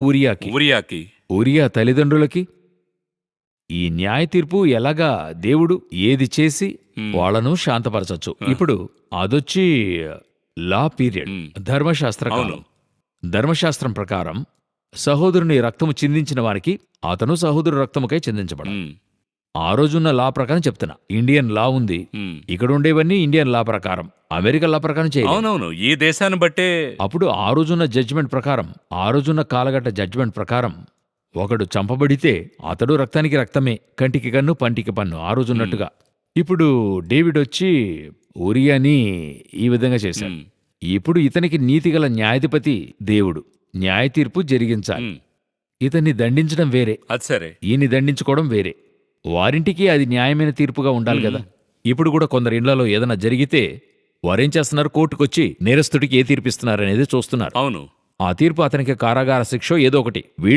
ఉరియాకి ఉరియాకి ఉరియా తల్లిదండ్రులకి ఈ న్యాయ తీర్పు ఎలాగా దేవుడు ఏది చేసి మ్. వాళ్ళను శాంతపరచచ్చు ఇప్పుడు అదొచ్చి లా పీరియడ్. ధర్మశాస్త్ర కాలం. ధర్మశాస్త్రం ప్రకారం సహోదరుని రక్తము చిందించిన వానికి అతను సహోదరు రక్తముకై చిందించబడ ఆ రోజున్న లా ప్రకారం చెప్తున్నా. ఇండియన్ లా ఉంది. ఇక్కడ ఉండేవన్నీ ఇండియన్ లా ప్రకారం. అమెరికన్ లా ప్రకారం చేయాలి అవునవును. ఈ దేశాన్ని బట్టే అప్పుడు ఆ రోజున్న జడ్జిమెంట్ ప్రకారం ఆ రోజున్న కాలగట్ట జడ్జిమెంట్ ప్రకారం ఒకడు చంపబడితే అతడు రక్తానికి రక్తమే కంటికి కన్ను పంటికి పన్ను ఆ రోజున్నట్టుగా ఇప్పుడు డేవిడ్ వచ్చి ఉరియాని ఈ విధంగా చేశాడు. ఇప్పుడు ఇతనికి నీతిగల న్యాయాధిపతి దేవుడు. న్యాయ తీర్పు జరిగించాలి. ఇతన్ని దండించడం వేరే. అది సరే. ఈయన్ని దండించుకోవడం వేరే. వారింటికి అది న్యాయమైన తీర్పుగా ఉండాలి కదా. ఇప్పుడు కూడా కొందరు ఇళ్ళలో ఏదైనా జరిగితే వారేం చేస్తున్నారు కోర్టుకొచ్చి నేరస్తుడికి ఏ తీర్పిస్తున్నారు అనేది చూస్తున్నారు. అవును. ఆ తీర్పు అతనికి కారాగార శిక్ష ఏదో ఒకటి.